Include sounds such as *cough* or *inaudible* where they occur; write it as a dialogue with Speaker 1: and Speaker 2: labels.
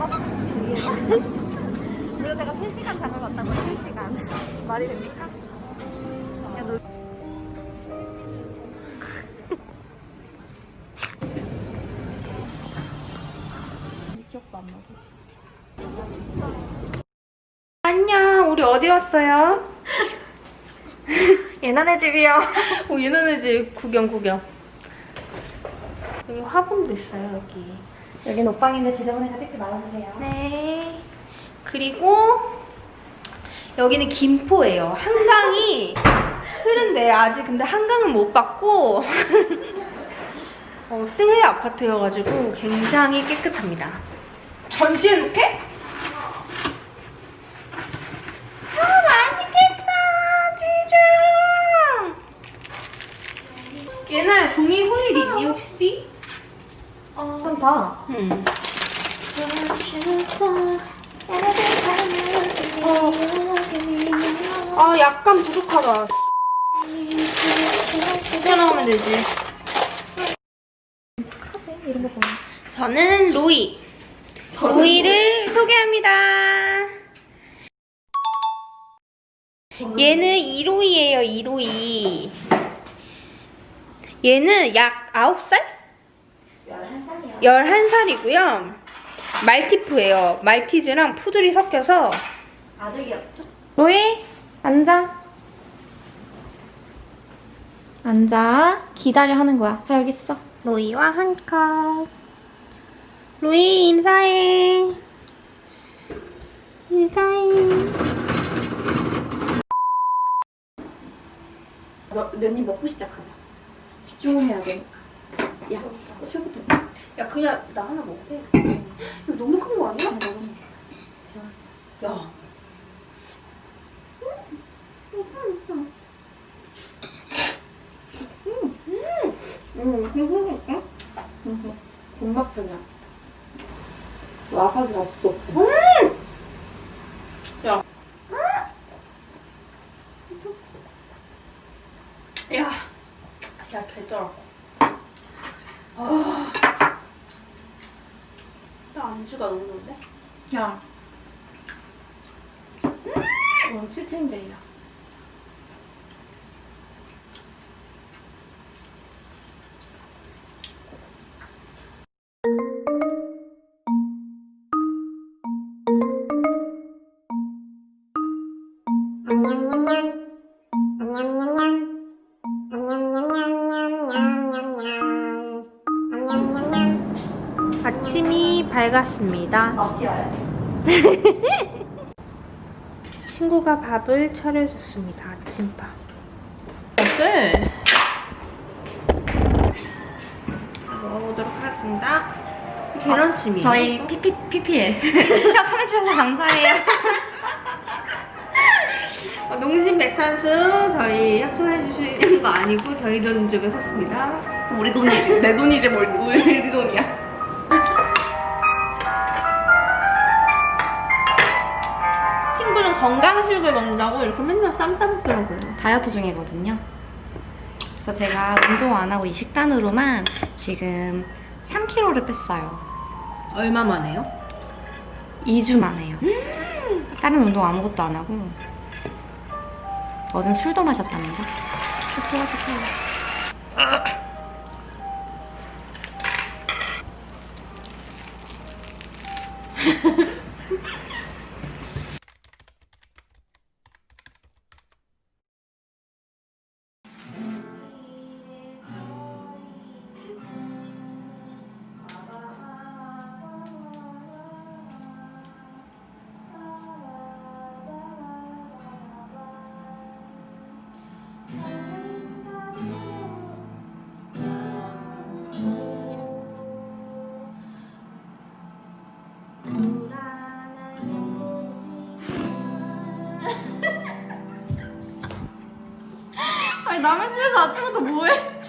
Speaker 1: 가다가 3시간 장을 봤다고 3시간. 말이 됩니까? 야, 너... 기억도 안 나고.
Speaker 2: 안녕, 우리 어디 왔어요? *laughs*
Speaker 1: 예나네 집이요.
Speaker 2: 어, 얘네네 집 구경, 구경. 여기 화분도 있어요, 여기.
Speaker 1: 여긴 옷방인데 지저분하니까 찍지 말아주세요.
Speaker 2: 네. 그리고 여기는 김포예요. 한강이 흐른데 아직 근데 한강은 못 봤고 *laughs* 어, 새 아파트여가지고 굉장히 깨끗합니다. 전시해 놓게? 아 맛있겠다 치즈. 얘는 종이 호일 있니 혹시?
Speaker 1: 어, 다.
Speaker 2: 응. 아 약간 부족하다. 이제 나오면 되지.
Speaker 1: 이런 거 보면.
Speaker 2: 저는 로이. 로이를 소개합니다. 얘는 이로이예요, 이로이. 얘는 약 9살?
Speaker 1: 11살이요.
Speaker 2: 11살이고요. 말티프예요. 말티즈랑 푸들이 섞여서
Speaker 1: 아주 귀엽죠?
Speaker 3: 로이 앉아 앉아 기다려 하는 거야 자 여기 있어
Speaker 2: 로이와 한 컵. 로이 인사해. 인사해.
Speaker 1: 면이 먹고 시작하자. 집중해야 되니까. 야, 술부터.
Speaker 2: 야 그냥 나 하나 먹게. 이거 너무 큰 거 아니야? 야.
Speaker 1: 본맛이야. 와사비가 없어.
Speaker 2: 야. 야 개쩔어. 아. 나 안주가 너무 좋은데?
Speaker 1: 야. 오늘 치팅데이야.
Speaker 2: 아침이 밝았습니다. *laughs* 친구가 밥을 차려줬습니다. 아침밥. 어때? 먹어보도록 하겠습니다. 계란찜이에요.
Speaker 1: 저희 피피, 피피에 협찬해주셔서 *laughs* 감사해요. *laughs*
Speaker 2: 어, 농심 백산수 저희 협찬해주시는 거 아니고 저희 돈 주고 샀습니다.
Speaker 1: 우리 돈이지. 내 돈이지, 뭘, 우리 돈이야.
Speaker 2: 건강식을 먹는다고? 이렇게 맨날 쌈 싸먹더라고요.
Speaker 3: 다이어트 중이거든요. 그래서 제가 운동 안 하고 이 식단으로만 지금 3kg를 뺐어요.
Speaker 2: 얼마 만에요?
Speaker 3: 2주 만에요. 다른 운동 아무것도 안 하고. 어젠 술도 마셨답니다.
Speaker 1: 아니, *laughs* 남의 집에서 아침부터 뭐해?